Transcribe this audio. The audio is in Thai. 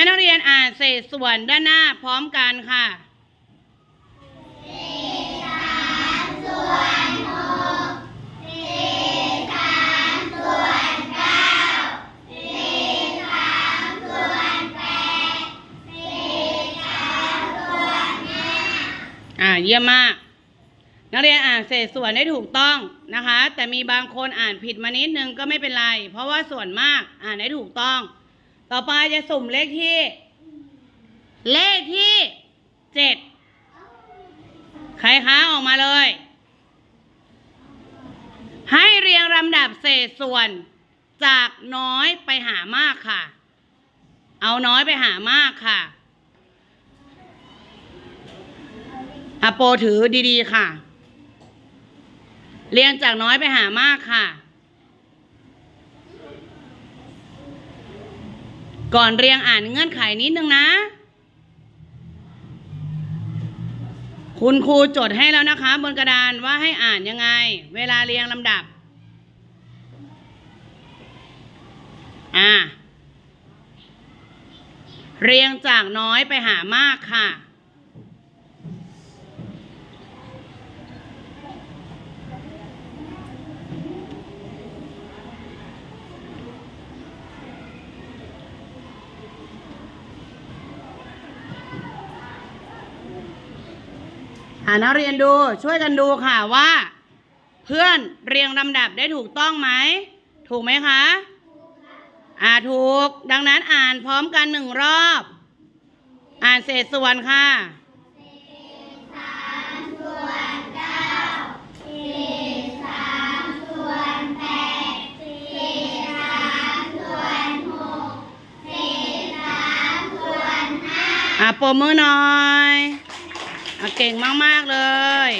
ให้นักเรียนอ่านเศษส่วนด้านหน้าพร้อมกันค่ะอ่าเยี่ยมมาก นักเรียนอ่านเศษส่วนได้ถูกต้องนะคะ แต่มีบางคนอ่านผิดมานิดนึงก็ไม่เป็นไร เพราะว่าส่วนมากอ่านได้ถูกต้อง ต่อไปจะสุ่มเลขที่ เลขที่เจ็ดใครคะออกมาเลย ให้เรียงลำดับเศษส่วนจากน้อยไปหามากค่ะ เอาน้อยไปหามากค่ะอะโปถือดีๆค่ะ เรียงจากน้อยไปหามากค่ะ ก่อนเรียงอ่านเงื่อนไขนิดนึงนะ คุณครูจดให้แล้วนะคะ บนกระดานว่าให้อ่านยังไง เวลาเรียงลำดับ อ่า เรียงจากน้อยไปหามากค่ะ หานักเรียนดูช่วยกันดูค่ะว่า เพื่อนเรียงลำดับได้ถูกต้องไหม ถูกไหมคะ อ่าถูก ดังนั้นอ่านพร้อมกันหนึ่งรอบ อ่านเศษส่วนค่ะอะปรบมือหน่อย เก่งมาก ๆ เลย